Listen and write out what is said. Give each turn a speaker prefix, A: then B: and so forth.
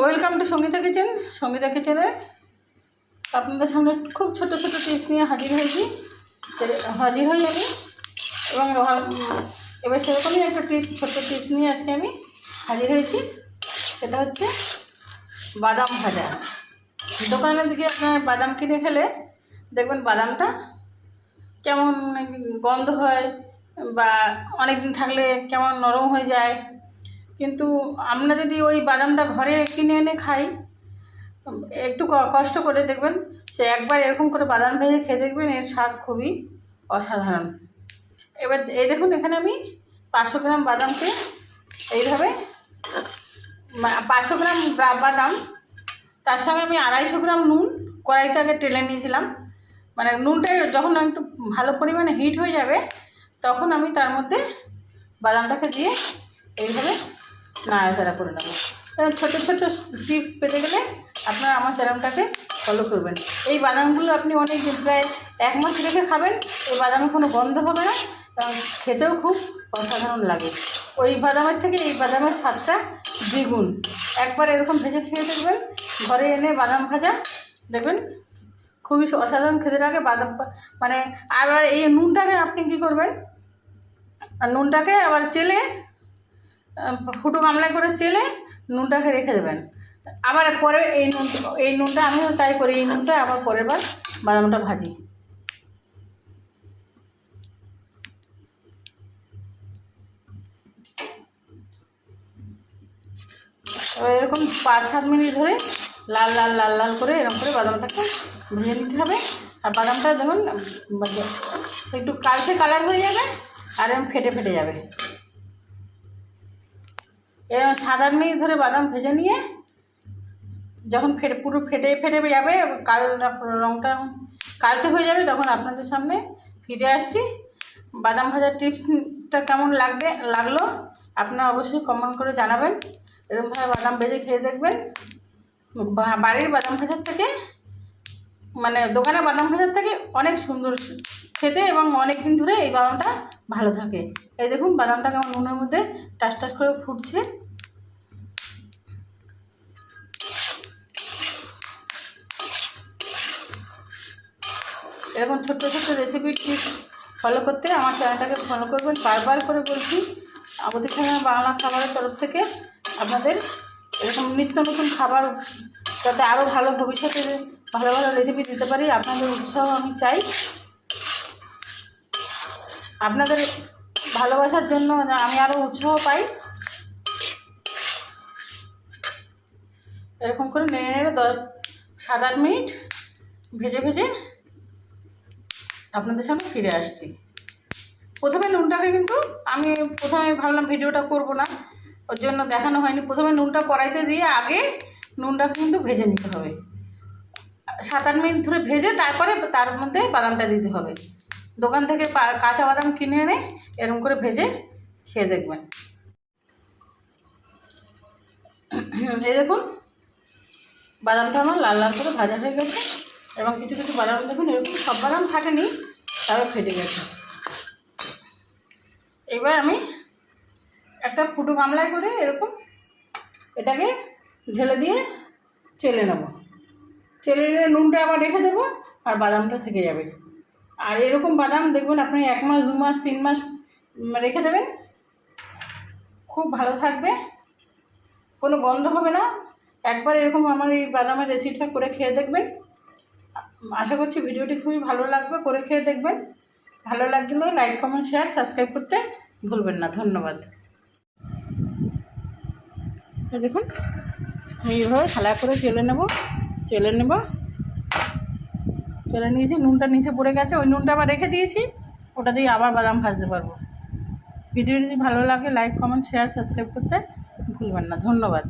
A: Welcome to Sangeeta kitchen Sangeeta কিচেনে আপনাদের সামনে খুব ছোট ছোট টিপস নিয়ে হাজির হয়েছি। হাজির হই আমি, এবং এবার সেরকমই একটা টিপস ছোট্ট টিপস নিয়ে আজকে আমি হাজির হয়েছি। সেটা হচ্ছে বাদাম ভাজা। দোকানের দিকে আপনার বাদাম কিনে খেলে দেখবেন বাদামটা কেমন গন্ধ হয়, বা অনেক দিন থাকলে কেমন নরম হয়ে যায়। কিন্তু আমরা যদি ওই বাদামটা ঘরে কিনে এনে খাই, একটু কষ্ট করে দেখবেন, সে একবার এরকম করে বাদাম ভেজে খেয়ে দেখবেন এর স্বাদ খুবই অসাধারণ। এবার এই দেখুন, এখানে আমি পাঁচশো গ্রাম বাদামকে এইভাবে পাঁচশো গ্রাম বাদাম, তার সঙ্গে আমি আড়াইশো গ্রাম নুন, কড়াইতে আগে টেলে নিয়েছিলাম। মানে নুনটা যখন একটু ভালো পরিমাণে হিট হয়ে যাবে, তখন আমি তার মধ্যে বাদামটাকে দিয়ে এইভাবে নাড়াচাড়া করে নেব এবার ছোটো ছোটো টিপস পেতে গেলে আপনারা আমার চ্যানেলটাকে ফলো করবেন। এই বাদামগুলো আপনি অনেক প্রায় এক মাস রেখে খাবেন, এই বাদামে কোনো গন্ধ হবে না এবং খেতেও খুব অসাধারণ লাগে। ওই বাদামের থেকে এই বাদামের স্বাদটা দ্বিগুণ। একবার এরকম ভেজে খেয়ে দেখবেন, ঘরে এনে বাদাম ভাজা, দেখবেন খুবই অসাধারণ খেতে লাগে বাদাম মানে আবার এই নুনটাকে আপনি কী করবেন, আর নুনটাকে আবার চেলে ফুটো গামলায় করে চেলে নুনটাকে রেখে দেবেন। আবার পরে এই নুন, এই নুনটা আমিও তাই করি, এই নুনটা আবার পরের বার বাদামটা ভাজি। এরকম পাঁচ, সাত মিনিট ধরে লাল লাল লাল লাল করে এরকম করে বাদামটাকে ভেজে নিতে হবে। আর বাদামটা দেখুন, একটু কালচে কালার হয়ে যাবে আর এরকম ফেটে ফেটে যাবে। এরকম সাত আট মিনিট ধরে বাদাম ভেজে নিয়ে যখন ফেটে, পুরো ফেটে ফেটে যাবে, কাল রঙটা কালচে হয়ে যাবে, তখন আপনাদের সামনে ফিরে আসছি। বাদাম ভাজার টিপসটা কেমন লাগবে, লাগল আপনারা অবশ্যই কমেন্ট করে জানাবেন। এরকমভাবে বাদাম ভেজে খেয়ে দেখবেন। বাড়ির বাদাম ভাজার থেকে মানে দোকানের বাদাম ভাজার থেকে অনেক সুন্দর খেতে এবং অনেক দিন ধরে এই বাদামটা ভালো থাকে। এই দেখুন, বাদামটা কেমন নুনের মধ্যে টাস টাস করে ফুটছে। এরকম ছোট্ট ছোট্ট রেসিপি টিপস ফলো করতে আমার চ্যানেলটাকে ফলো করবেন। বারবার করে বলছি, আমাদের এখানে বাংলা খাবারের তরফ থেকে আপনাদের এরকম নিত্য নতুন খাবার যাতে আরও ভালো ভবিষ্যতে ভালো ভালো রেসিপি দিতে পারি। আপনাদের উৎসাহ আমি চাই। আপনাদের ভালোবাসার জন্য আমি আরও উৎসাহ পাই। এরকম করে নেড়ে নেড়ে দশ, সাত, আট মিনিট ভেজে ভেজে আপনাদের সামনে ফিরে আসছি। প্রথমে নুনটাকে কিন্তু আমি প্রথমে ভাবলাম ভিডিওটা করব না, ওর জন্য দেখানো হয়নি। প্রথমে নুনটা কড়াইতে দিয়ে আগে নুনটাকে কিন্তু ভেজে নিতে হবে। সাত, আট মিনিট ধরে ভেজে তারপরে তার মধ্যে বাদামটা দিতে হবে। দোকান থেকে কাঁচা বাদাম কিনে এনে এরকম করে ভেজে খেয়ে দেখবেন এই দেখুন, বাদামটা আমার লাল লাল করে ভাজা হয়ে গেছে এবং কিছু কিছু বাদাম দেখুন, এরকম সব বাদাম ফাটেনি, তাও ফেটে গেছে। এবার আমি একটা ফুটো গামলায় করে এরকম এটাকে ঢেলে দিয়ে চেলে নেব। চেলে নিয়ে নুনটা আবার রেখে দেবো আর বাদামটা থেকে যাবে। আর এরকম বাদাম দেখবেন আপনি এক মাস, দু মাস, তিন মাস রেখে দেবেন। খুব ভালো থাকবে। কোনো গন্ধ হবে না। একবার এরকম আমার এই বাদামের রেসিপিটা করে খেয়ে দেখবেন। আশা করছি ভিডিওটি খুবই ভালো লাগবে, করে খেয়ে দেখবেন। ভালো লাগলে লাইক কমেন্ট শেয়ার সাবস্ক্রাইব করতে ভুলবেন না। ধন্যবাদ। দেখুন, আমি এইভাবে থালা করে চেলে নেব চেলে নেব। চেলে নিয়েছি, নুনটা নিচে পড়ে গেছে, ওই নুনটা আবার রেখে দিয়েছি, ওটা দিয়ে আবার বাদাম ভাজতে পারব। ভিডিও যদি ভালো লাগে লাইক কমেন্ট শেয়ার সাবস্ক্রাইব করতে ভুলবেন না। ধন্যবাদ।